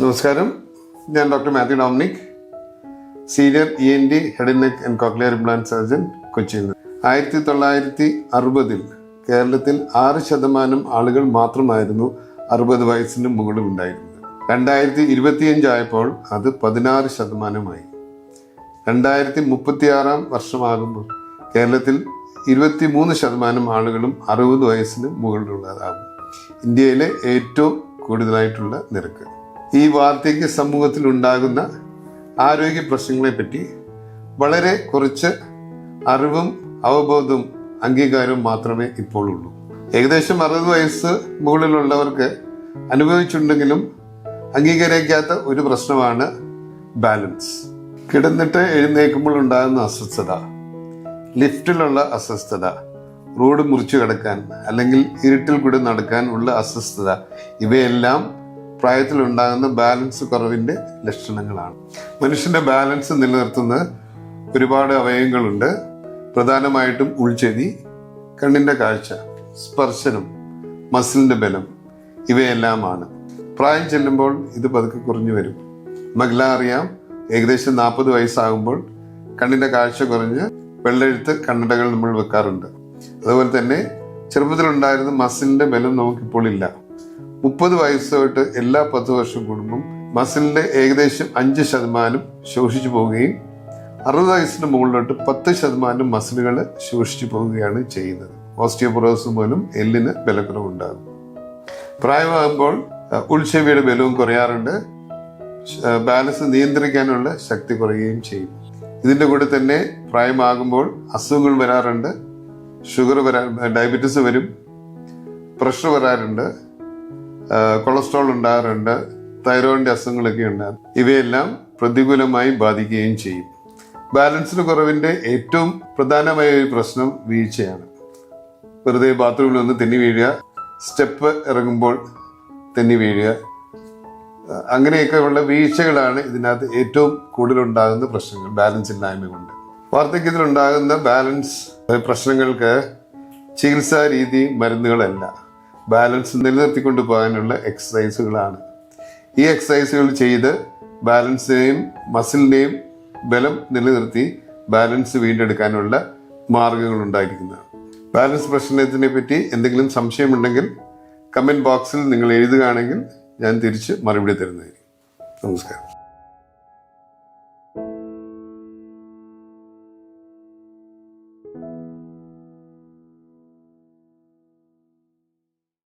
നമസ്കാരം. ഞാൻ doctor Mathew Dominic senior E N D head neck and cochlear implant surgeon കൊച്ചിയിൽ നിന്ന്. ആയിരത്തി തൊള്ളായിരത്തി അറുപതിൽ കേരളത്തിൽ ആറ് ശതമാനം ആളുകൾ മാത്രമായിരുന്നു അറുപത് വയസ്സിന് മുകളിൽ ഉണ്ടായിരുന്നത്. രണ്ടായിരത്തി ഇരുപത്തിയഞ്ചായപ്പോൾ അത് പതിനാറ് ശതമാനമായി. രണ്ടായിരത്തി മുപ്പത്തിയാറാം വർഷമാകുമ്പോൾ കേരളത്തിൽ ഇരുപത്തി മൂന്ന് ശതമാനം ആളുകളും അറുപത് വയസ്സിന് മുകളിലുള്ളതാകും. ഇന്ത്യയിലെ ഏറ്റവും കൂടുതലായിട്ടുള്ള നിരക്ക്. ഈ വാർദ്ധക്യ സമൂഹത്തിൽ ഉണ്ടാകുന്ന ആരോഗ്യ പ്രശ്നങ്ങളെപ്പറ്റി വളരെ കുറച്ച് അറിവും അവബോധവും അംഗീകാരവും മാത്രമേ ഇപ്പോൾ ഉള്ളൂ. ഏകദേശം അറുപത് വയസ്സ് മുകളിലുള്ളവർക്ക് അനുഭവിച്ചിട്ടുണ്ടെങ്കിലും അംഗീകരിക്കാത്ത ഒരു പ്രശ്നമാണ് ബാലൻസ്. കിടന്നിട്ട് എഴുന്നേൽക്കുമ്പോൾ ഉണ്ടാകുന്ന അസ്വസ്ഥത ലിഫ്റ്റിലുള്ള അസ്വസ്ഥത റോഡ് മുറിച്ചു കിടക്കാൻ അല്ലെങ്കിൽ ഇരുട്ടിൽ കൂടി നടക്കാൻ ഉള്ള അസ്വസ്ഥത ഇവയെല്ലാം പ്രായത്തിലുണ്ടാകുന്ന ബാലൻസ് കുറവിന്റെ ലക്ഷണങ്ങളാണ്. മനുഷ്യന്റെ ബാലൻസ് നിലനിർത്തുന്ന ഒരുപാട് അവയവങ്ങളുണ്ട്. പ്രധാനമായിട്ടും ഉൾച്ചെവി കണ്ണിന്റെ കാഴ്ച സ്പർശനം മസിലിന്റെ ബലം ഇവയെല്ലാമാണ്. പ്രായം ചെല്ലുമ്പോൾ ഇത് പതുക്കെ കുറഞ്ഞു വരും. മഗ്ല അറിയാം ഏകദേശം നാൽപ്പത് വയസ്സാകുമ്പോൾ കണ്ണിന്റെ കാഴ്ച കുറഞ്ഞ് വെള്ളെഴുത്ത് കണ്ണടകൾ നമ്മൾ വെക്കാറുണ്ട്. അതുപോലെ തന്നെ ചെറുപ്പത്തിലുണ്ടായിരുന്ന മസിലിന്റെ ബലം നമുക്കിപ്പോൾ ഇല്ല. മുപ്പത് വയസ്സ് തൊട്ട് എല്ലാ പത്ത് വർഷം കൂടുമ്പം മസിലിന്റെ ഏകദേശം അഞ്ച് ശതമാനം ശോഷിച്ചു പോവുകയും അറുപത് വയസ്സിന് മുകളിലോട്ട് പത്ത് ശതമാനം മസിലുകൾ ശോഷിച്ചു പോവുകയാണ് ചെയ്യുന്നത്. ഓസ്റ്റിയോപൊറോസ് മൂലം എല്ലിന് ബലക്കുറവുണ്ടാകും. പ്രായമാകുമ്പോൾ ഉൾച്ചെവിയുടെ ബലവും കുറയാറുണ്ട്. ബാലൻസ് നിയന്ത്രിക്കാനുള്ള ശക്തി കുറയുകയും ചെയ്യും. ഇതിന്റെ കൂടെ തന്നെ പ്രായമാകുമ്പോൾ അസുഖങ്ങൾ വരാറുണ്ട്. ഷുഗർ വരാ ഡയബറ്റീസ് വരും. പ്രഷർ വരാറുണ്ട്. കൊളസ്ട്രോൾ ഉണ്ടാകാറുണ്ട് തൈറോയിഡിന്റെ അസുഖങ്ങളൊക്കെ ഉണ്ടാകും. ഇവയെല്ലാം പ്രതികൂലമായി ബാധിക്കുകയും ചെയ്യും. ബാലൻസിന് കുറവിന്റെ ഏറ്റവും പ്രധാനമായ ഒരു പ്രശ്നം വീഴ്ചയാണ്. വെറുതെ ബാത്റൂമിൽ ഒന്ന് തെന്നി വീഴുക സ്റ്റെപ്പ് ഇറങ്ങുമ്പോൾ തെന്നി വീഴുക അങ്ങനെയൊക്കെ ഉള്ള വീഴ്ചകളാണ് ഇതിനകത്ത് ഏറ്റവും കൂടുതൽ ഉണ്ടാകുന്ന പ്രശ്നങ്ങൾ ബാലൻസ് ഇല്ലായ്മ കൊണ്ട്. വാർദ്ധക്യത്തിൽ ഉണ്ടാകുന്ന ബാലൻസ് പ്രശ്നങ്ങൾക്ക് ചികിത്സാ രീതി മരുന്നുകളല്ല. ബാലൻസ് നിലനിർത്തിക്കൊണ്ട് പോകാനുള്ള എക്സസൈസുകളാണ് ഈ എക്സസൈസുകൾ ചെയ്ത് ബാലൻസിനെയും മസിലിനെയും ബലം നിലനിർത്തി ബാലൻസ് വീണ്ടെടുക്കാനുള്ള മാർഗങ്ങൾ ഉണ്ടായിരിക്കുന്നതാണ്. ബാലൻസ് പ്രശ്നത്തിനെ പറ്റി എന്തെങ്കിലും സംശയമുണ്ടെങ്കിൽ കമന്റ് ബോക്സിൽ നിങ്ങൾ എഴുതുകയാണെങ്കിൽ ഞാൻ തിരിച്ച് മറുപടി തരുന്നതായിരിക്കും. നമസ്കാരം.